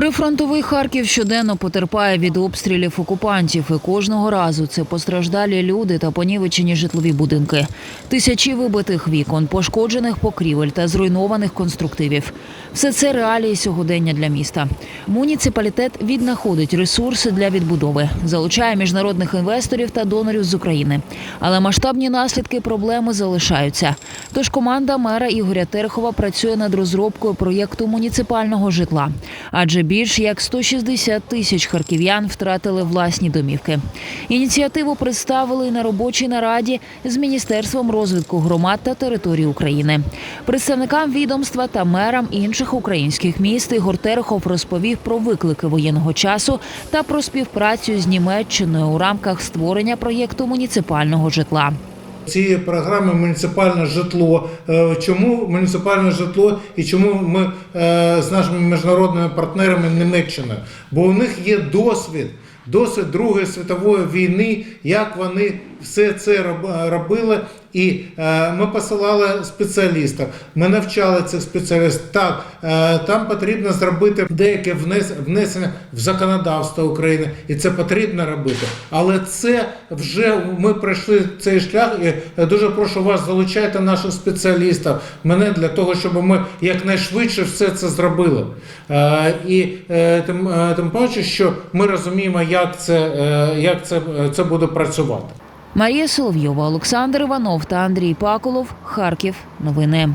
Прифронтовий Харків щоденно потерпає від обстрілів окупантів, і кожного разу це постраждалі люди та понівечені житлові будинки. Тисячі вибитих вікон, пошкоджених покрівель та зруйнованих конструктивів. Все це реалії сьогодення для міста. Муніципалітет віднаходить ресурси для відбудови, залучає міжнародних інвесторів та донорів з України. Але масштабні наслідки проблеми залишаються. Тож команда мера Ігоря Терехова працює над розробкою проєкту муніципального житла. Адже більш як 160 тисяч харків'ян втратили власні домівки. Ініціативу представили на робочій нараді з Міністерством розвитку громад та територій України. Представникам відомства та мерам інших українських міст Ігор Терехов розповів про виклики воєнного часу та про співпрацю з Німеччиною у рамках створення проєкту муніципального житла. Цієї програми муніципальне житло. Е, Чому муніципальне житло і чому ми е, з нашими міжнародними партнерами Німеччина? Бо у них є досвід. Досвід Другої світової війни, як вони все це роб- робили, і е, ми посилали спеціалістів. Ми навчали цих спеціалістів. Так, е, там потрібно зробити деяке внес- внесення в законодавство України, і це потрібно робити. Але це вже ми пройшли цей шлях. І дуже прошу вас залучайте наших спеціалістів. Мене для того, щоб ми якнайшвидше все це зробили. Е, і е, тим, е, тим паче, що ми розуміємо, як це, е, як це, е, це буде працювати. Марія Соловйова, Олександр Іванов та Андрій Паколов. Харків. Новини.